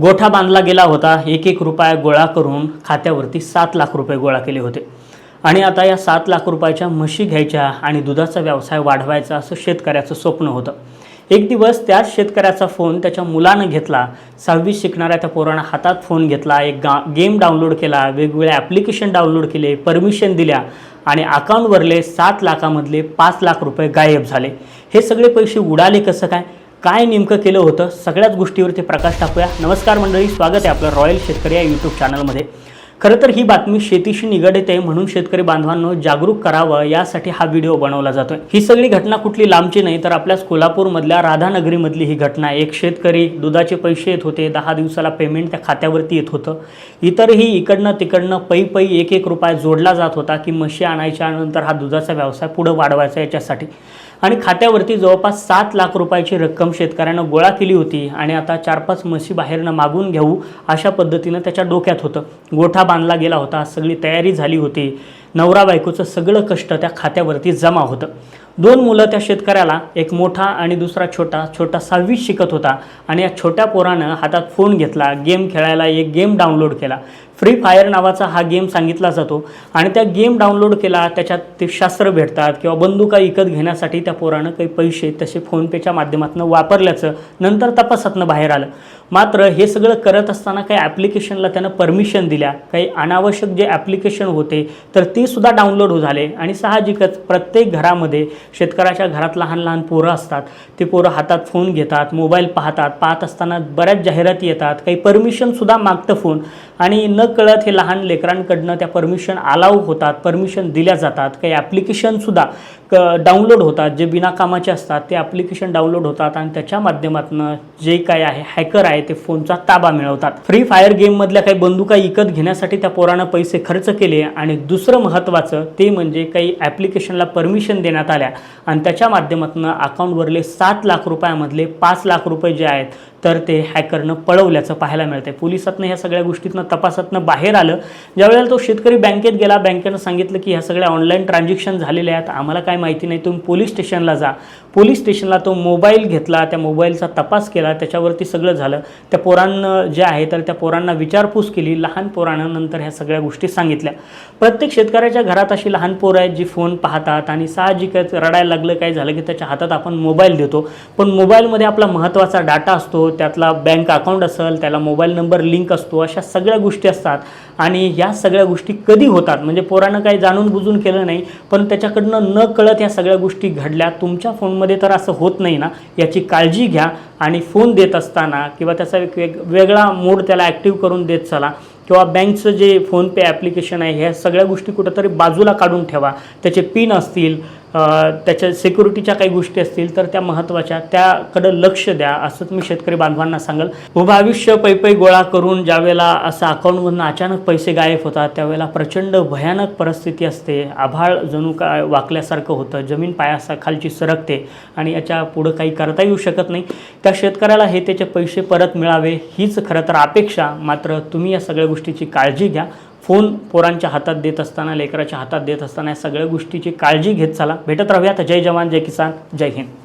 गोठा बांधला गेला होता. एक एक रुपया गोळा करून खात्यावरती सात लाख रुपये गोळा केले होते. आणि आता या सात लाख रुपयाच्या म्हशी घ्यायच्या आणि दुधाचा व्यवसाय वाढवायचा असं शेतकऱ्याचं स्वप्न होतं. एक दिवस त्याच शेतकऱ्याचा फोन त्याच्या मुलानं घेतला. सहावीस शिकणाऱ्या त्या पोरानं हातात फोन घेतला. एक गा गेम डाउनलोड केला. वेगवेगळे ॲप्लिकेशन डाउनलोड केले परमिशन दिल्या आणि अकाउंटवरले सात लाखामधले पाच लाख रुपये गायब झाले. हे सगळे पैसे उडाले कसं काय? काय नेमकं केलं होतं सगळ्याच गोष्टीवरती प्रकाश टाकूया. नमस्कार मंडळी स्वागत आहे आपलं रॉयल शेतकरी या यूट्यूब चॅनलमध्ये खरं तर ही बातमी शेतीशी निगडित आहे म्हणून शेतकरी बांधवांनो जागरूक करावं यासाठी हा व्हिडिओ बनवला जातोय. ही सगळी घटना कुठली लांबची नाही तर आपल्याच कोल्हापूरमधल्या राधानगरीमधली ही घटना एक शेतकरी दुधाचे पैसे येत होते दहा दिवसाला पेमेंट त्या खात्यावरती येत होतं. इतरही इकडनं तिकडनं पै पै एक एक रुपया जोडला जात होता की म्हशी आणायच्या नंतर हा दुधाचा व्यवसाय पुढं वाढवायचा याच्यासाठी. आणि खात्यावरती जवळपास सात लाख रुपयाची रक्कम शेतकऱ्यानं गोळा केली होती आणि आता चार पाच म्हशी बाहेरनं मागून घेऊ अशा पद्धतीनं त्याच्या डोक्यात होतं. गोठा बांधला गेला होता. सगळी तयारी झाली होती. नवरा बायकोचं सगळं कष्ट त्या खात्यावरती जमा होतं. दोन मुलं त्या शेतकऱ्याला एक मोठा आणि दुसरा छोटा छोटा सहावीत शिकत होता. आणि या छोट्या पोरानं हातात फोन घेतला गेम खेळायला एक गेम डाउनलोड केला. फ्री फायर नावाचा हा गेम सांगितला जातो. आणि त्या गेम डाउनलोड केला त्याच्यात ते शास्त्र भेटतात किंवा बंदुका विकत घेण्यासाठी त्या पोरानं काही पैसे तसे फोनपेच्या माध्यमातून वापरल्याचं नंतर तपासातनं बाहेर आलं. मात्र हे सगळं करत असताना काही ॲप्लिकेशनला त्यानं परमिशन दिल्या. काही अनावश्यक जे ॲप्लिकेशन होते तर ते सुद्धा डाउनलोड झाले. आणि साहजिकच प्रत्येक घरामध्ये शेतकऱ्याच्या घरात लहान लहान पोरं असतात. ते पोरं हातात फोन घेतात मोबाईल पाहतात पाहत असताना बऱ्याच जाहिराती येतात. काही परमिशनसुद्धा मागतं फोन आणि न कळत हे लहान लेकरांकडनं त्या परमिशन अलाव होतात परमिशन दिल्या जातात. काही ॲप्लिकेशनसुद्धा क डाउनलोड होतात. जे बिनाकामाचे असतात ते ॲप्लिकेशन डाउनलोड होतात आणि त्याच्या माध्यमातून जे काय आहे हॅकर आहे ते फोनचा ताबा मिळवतात. फ्री फायर गेममधल्या काही बंदुका विकत घेण्यासाठी त्या पोरानं पैसे खर्च केले आणि दुसरं महत्त्वाचं ते म्हणजे काही ॲप्लिकेशनला परमिशन देण्यात आल्या. आणि त्याच्या माध्यमातून अकाउंटवरले सात लाख रुपयामधले पाच लाख रुपये जे आहेत तर ते हॅकरनं पळवल्याचं पाहायला मिळतंय. पोलिसातनं ह्या सगळ्या गोष्टीतनं तपासातनं बाहेर आलं. ज्यावेळेला तो शेतकरी बँकेत गेला बँकेनं सांगितलं की ह्या सगळ्या ऑनलाईन ट्रान्झॅक्शन झालेल्या आहेत. आम्हाला काय माहिती नाही तुम्ही पोलीस स्टेशनला जा. पोलीस स्टेशनला तो मोबाईल घेतला त्या मोबाईलचा तपास केला त्याच्यावरती सगळं झालं. त्या पोरांना जे आहे तर त्या पोरांना विचारपूस केली लहान पोरानं नंतर ह्या सगळ्या गोष्टी सांगितल्या. प्रत्येक शेतकऱ्याच्या घरात अशी लहान पोरं आहेत जी फोन पाहतात आणि साहजिकच रडायला लागलं काय झालं की त्याच्या हातात आपण मोबाईल देतो. पण मोबाईलमध्ये आपला महत्त्वाचा डाटा असतो त्यातला बँक अकाउंट असेल त्याला मोबाईल नंबर लिंक असतो अशा सगळ्या गोष्टी असतात. आणि ह्या सगळ्या गोष्टी कधी होतात? म्हणजे पोरानं काही जाणून बुजून केलं नाही पण त्याच्याकडनं न कळत ह्या सगळ्या गोष्टी घडल्या. तुमच्या फोनमध्ये तर असं होत नाही ना याची काळजी घ्या आणि फोन देत असताना किंवा त्याचा एक वेग वेगळा मोड त्याला ॲक्टिव्ह करून देत चला किंवा बँकचं जे फोनपे ॲप्लिकेशन आहे ह्या सगळ्या गोष्टी कुठंतरी बाजूला काढून ठेवा. त्याचे पिन असतील त्याच्या सिक्युरिटीच्या काही गोष्टी असतील तर त्या महत्त्वाच्या त्याकडं लक्ष द्या असंच मी शेतकरी बांधवांना सांगेल. उभं आयुष्य पै पै गोळा करून ज्यावेळेला असं अकाउंटमधून अचानक पैसे गायब होतात त्यावेळेला प्रचंड भयानक परिस्थिती असते. आभाळ जणू काय वाकल्यासारखं होतं जमीन पायासा खालची सरकते आणि याच्या पुढं काही करता येऊ शकत नाही. त्या शेतकऱ्याला हे त्याचे पैसे परत मिळावे हीच खरं तर अपेक्षा. मात्र तुम्ही या सगळ्या गोष्टीची काळजी घ्या. फोन पोरांच्या हातात देत असताना लेकराच्या हातात देत असताना या सगळ्या गोष्टीची काळजी घेत चला. भेटत राहूयात. जय जवान जय किसान जय हिंद.